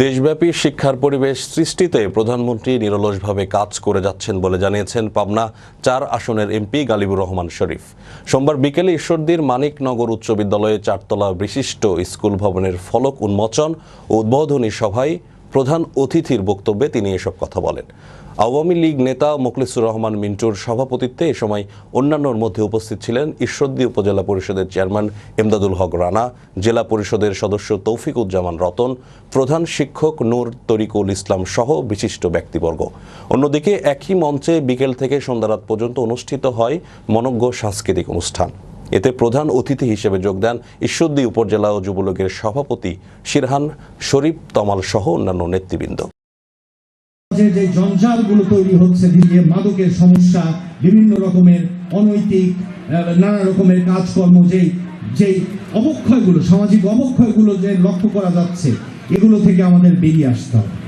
দেশব্যাপী শিক্ষার পরিবেশ সৃষ্টিতে প্রধানমন্ত্রী নিরলসভাবে কাজ করে যাচ্ছেন বলে জানিয়েছেন পাবনা চার আসনের এমপি গালিবুর রহমান শরীফ। সোমবার বিকেলে ঈশ্বরদীর মানিকনগর উচ্চ বিদ্যালয়ে চারতলা বিশিষ্ট স্কুল ভবনের ফলক উন্মোচন ও উদ্বোধনী সভায় প্রধান অতিথির বক্তব্যে তিনি এসব কথা বলেন। আওয়ামী লীগ নেতা মোখলেসুর রহমান মিন্টুর সভাপতিত্বে এ সময় অন্যান্যর মধ্যে উপস্থিত ছিলেন ঈশ্বরদী উপজেলা পরিষদের চেয়ারম্যান এমদাদুল হক রানা, জেলা পরিষদের সদস্য তৌফিকুজ্জামান রতন, প্রধান শিক্ষক নূর তরিকুল ইসলাম সহ বিশিষ্ট ব্যক্তিবর্গ। অন্যদিকে একই মঞ্চে বিকেল থেকে সন্ধ্যারাত পর্যন্ত অনুষ্ঠিত হয় মনজ্ঞ সাংস্কৃতিক অনুষ্ঠান। এতে প্রধান অতিথি হিসেবে যোগ দেন ঈশ্বরদী উপজেলা ও যুবলীগের সভাপতি শিরহান শরীফ, তমাল সহ অন্যান্য নেতৃবৃন্দ। যে জঞ্জালগুলো তৈরি হচ্ছে দিকে মাদকের সমস্যা, বিভিন্ন রকমের অনৈতিক নানা রকমের কাজকর্ম, যেই যেই অবক্ষয়গুলো, সামাজিক অবক্ষয়গুলো যে লক্ষ্য করা যাচ্ছে, এগুলো থেকে আমাদের বেরিয়ে আসতে হবে।